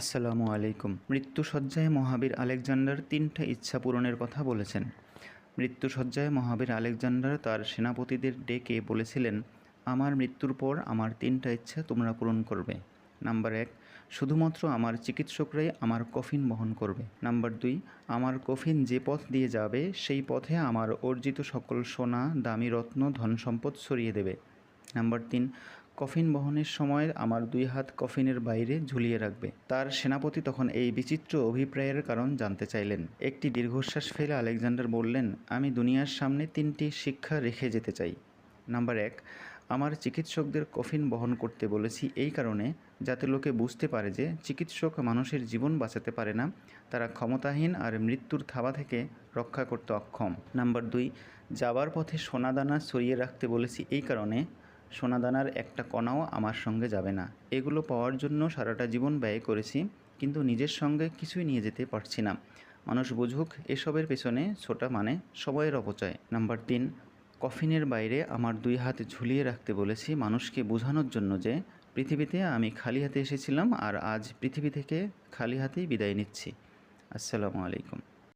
আসসালামু আলাইকুম। মৃত্যুসজ্জায় মহাবীর আলেকজান্ডার তিনটা ইচ্ছা পূরণের কথা বলেছেন। মৃত্যুসজ্জায় মহাবীর আলেকজান্ডার তার সেনাপতিদের ডেকে বলেছিলেন, আমার মৃত্যুর পর আমার তিনটা ইচ্ছা তোমরা পূরণ করবে। নাম্বার এক, শুধুমাত্র আমার চিকিৎসকরাই আমার কফিন বহন করবে। নাম্বার দুই, আমার কফিন যে পথ দিয়ে যাবে, সেই পথে আমার অর্জিত সকল সোনা, দামি রত্ন ধন সম্পদ ছড়িয়ে দেবে। নাম্বার তিন কফিন বহনের সময় আমার দুই হাত কফিনের বাইরে ঝুলিয়ে রাখবে। তার সেনাপতি তখন এই বিচিত্র অভিপ্রায়ের কারণ জানতে চাইলেন। একটি দীর্ঘশ্বাস ফেলে আলেকজান্ডার বললেন, আমি দুনিয়ার সামনে তিনটি শিক্ষা রেখে যেতে চাই। নাম্বার এক, আমার চিকিৎসকদের কফিন বহন করতে বলেছি এই কারণে, যাতে লোকে বুঝতে পারে যে চিকিৎসক মানুষের জীবন বাঁচাতে পারে না, তারা ক্ষমতাহীন আর মৃত্যুর থাবা থেকে রক্ষা করতে অক্ষম। নাম্বার দুই যাবার পথে সোনাদানা ছড়িয়ে রাখতে বলেছি এই কারণে সোনাদানার একটা কণাও আমার সঙ্গে যাবে না। এগুলো পাওয়ার জন্য সারাটা জীবন ব্যয় করেছি, কিন্তু নিজের সঙ্গে কিছুই নিয়ে যেতে পারছি না। মানুষ বুঝুক, এসবের পেছনে ছোটা মানে সময়ের অপচয়। নাম্বার তিন, কফিনের বাইরে আমার দুই হাত ঝুলিয়ে রাখতে বলেছি মানুষকে বোঝানোর জন্য যে, পৃথিবীতে আমি খালি হাতে এসেছিলাম আর আজ পৃথিবী থেকে খালি হাতেই বিদায় নিচ্ছি। আসসালামু আলাইকুম।